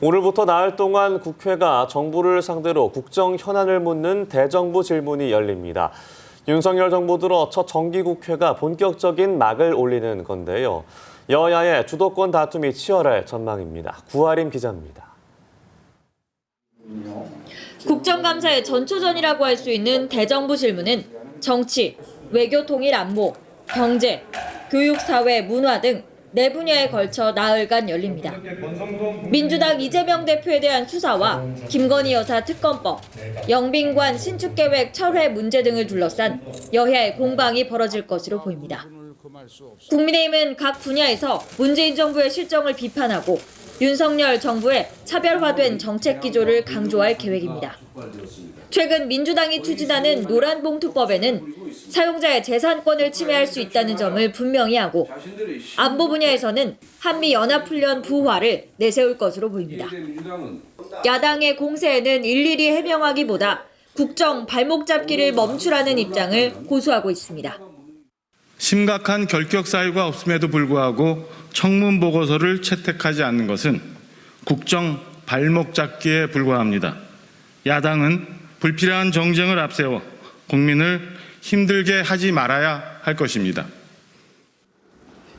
오늘부터 나흘 동안 국회가 정부를 상대로 국정 현안을 묻는 대정부 질문이 열립니다. 윤석열 정부 들어 첫 정기국회가 본격적인 막을 올리는 건데요. 여야의 주도권 다툼이 치열할 전망입니다. 구하림 기자입니다. 국정감사의 전초전이라고 할 수 있는 대정부 질문은 정치, 외교 통일 안보, 경제, 교육, 사회, 문화 등 네 분야에 걸쳐 나흘간 열립니다. 민주당 이재명 대표에 대한 수사와 김건희 여사 특검법, 영빈관 신축계획 철회 문제 등을 둘러싼 여야의 공방이 벌어질 것으로 보입니다. 국민의힘은 각 분야에서 문재인 정부의 실정을 비판하고 윤석열 정부의 차별화된 정책 기조를 강조할 계획입니다. 최근 민주당이 추진하는 노란봉투법에는 사용자의 재산권을 침해할 수 있다는 점을 분명히 하고 안보 분야에서는 한미 연합훈련 부활을 내세울 것으로 보입니다. 야당의 공세에는 일일이 해명하기보다 국정 발목 잡기를 멈추라는 입장을 고수하고 있습니다. 심각한 결격 사유가 없음에도 불구하고 청문 보고서를 채택하지 않는 것은 국정 발목 잡기에 불과합니다. 야당은 불필요한 정쟁을 앞세워 국민을 힘들게 하지 말아야 할 것입니다.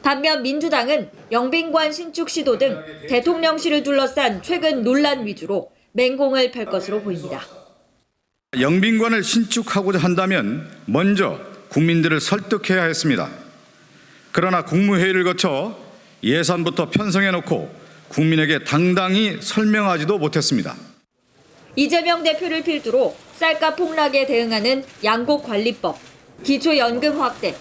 반면 민주당은 영빈관 신축 시도 등 대통령실을 둘러싼 최근 논란 위주로 맹공을 펼 것으로 보입니다. 영빈관을 신축하고자 한다면 먼저 국민들을 설득해야 했습니다. 그러나 국무회의를 거쳐 예산부터 편성해놓고 국민에게 당당히 설명하지도 못했습니다. 이재명 대표를 필두로 쌀값 폭락에 대응하는 양곡관리법, 기초연금 확대,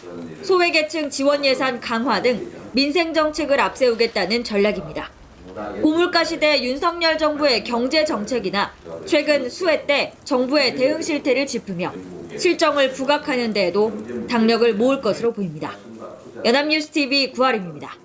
소외계층 지원 예산 강화 등 민생 정책을 앞세우겠다는 전략입니다. 고물가 시대 윤석열 정부의 경제 정책이나 최근 수해 때 정부의 대응 실태를 짚으며 실정을 부각하는 데에도 당력을 모을 것으로 보입니다. 연합뉴스 TV 구하림입니다.